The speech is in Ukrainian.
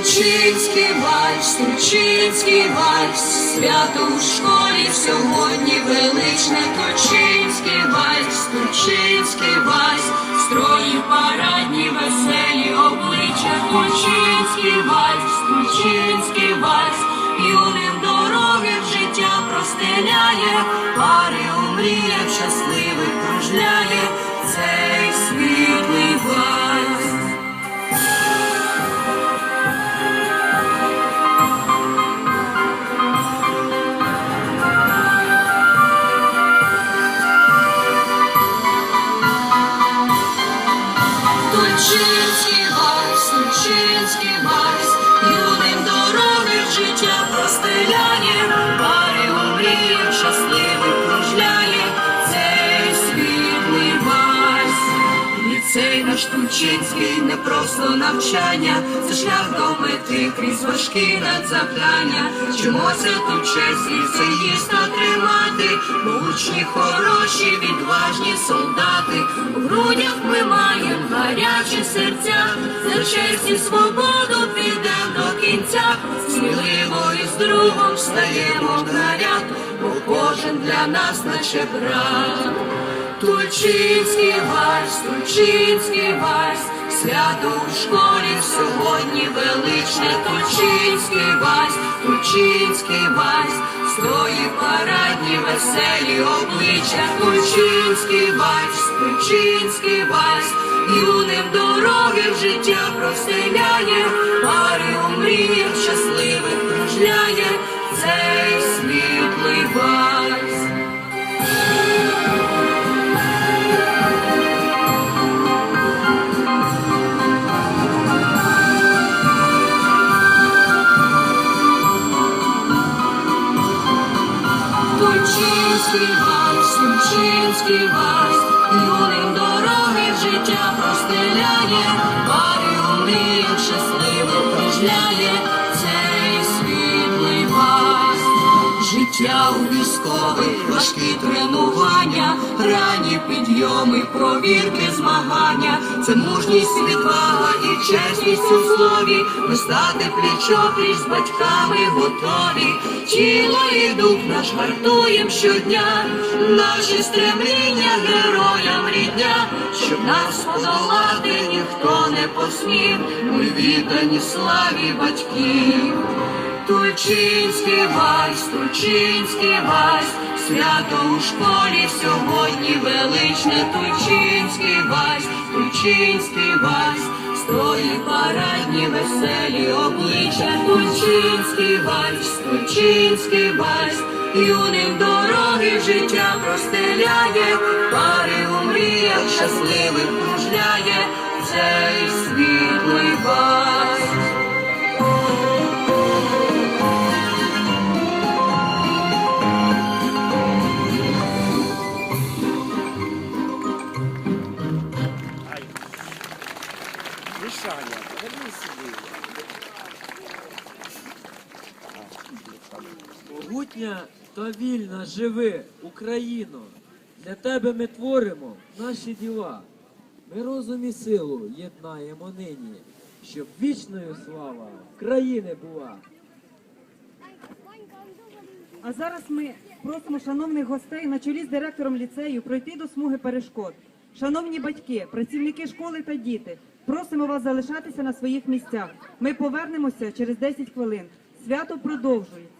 Тульчинський вальс, Тульчинський вальс, свято у школі сьогодні величне. Тульчинський вальс, Тульчинський вальс, строї парадні, веселі обличчя, Тульчинський вальс, Тульчинський вальс, юним дороги в життя простеляє, пари у мріях щасливих кружляє, Тульчинський вальс, Тульчинський вальс, юним дороги життя простеляє, пари у мріях щасливих кружляє, цей світлий вальс. Ліцей наш Тульчинський не просто навчання, це шлях до мети крізь важкі надзавдання. Вчимося тут честь ліцеїста тримати, бо учні хороші, відважні солдати. У грудях ми маємо гарячі серця, за честь і свободу підем до кінця. Сміливо і з другом встаємо в наряд, бо кожен для нас наче брат. Тульчинський вальс, Тульчинський вальс, свято у школі сьогодні величне Тульчинський вальс, Тульчинський вальс, строї парадні, веселі обличчя, Тульчинський вальс, Тульчинський вальс, юним дороги в життя простеляє, пари у мріях щасливих кружляє, цей світлий вальс. Тульчинський вальс, Тульчинський вальс, юним дороги в життя простеляє, пари у мріях щасливо кружляє, цей світлий вальс. Життя у військових, важкі тренування, ранні підйоми, провірки, змагання, це мужність, відвага і чесність у слові. Ми стати пліч-опліч з батьками готові. Тіло і дух наш гартуєм щодня, наші стремління героям рідня, щоб нас подолати ніхто не посмів. Ми віддані славі батьків. Тульчинський вальс, Тульчинський вальс, свято у школі сьогодні величне Тульчинський вальс, Тульчинський вальс, строї парадні, веселі обличчя, Тульчинський вальс, Тульчинський вальс, юним дороги життя простеляє, пари у мріях щасливих кружляє, цей світлий вальс. Мішаня. Могутня та вільна живи, Україно. Для тебе ми творимо наші діла. Ми розум і силу єднаємо нині, щоб вічною слава країни була. А зараз ми просимо шановних гостей на чолі з директором ліцею пройти до смуги перешкод. Шановні батьки, працівники школи та діти, просимо вас залишатися на своїх місцях. Ми повернемося через 10 хвилин. Свято продовжується.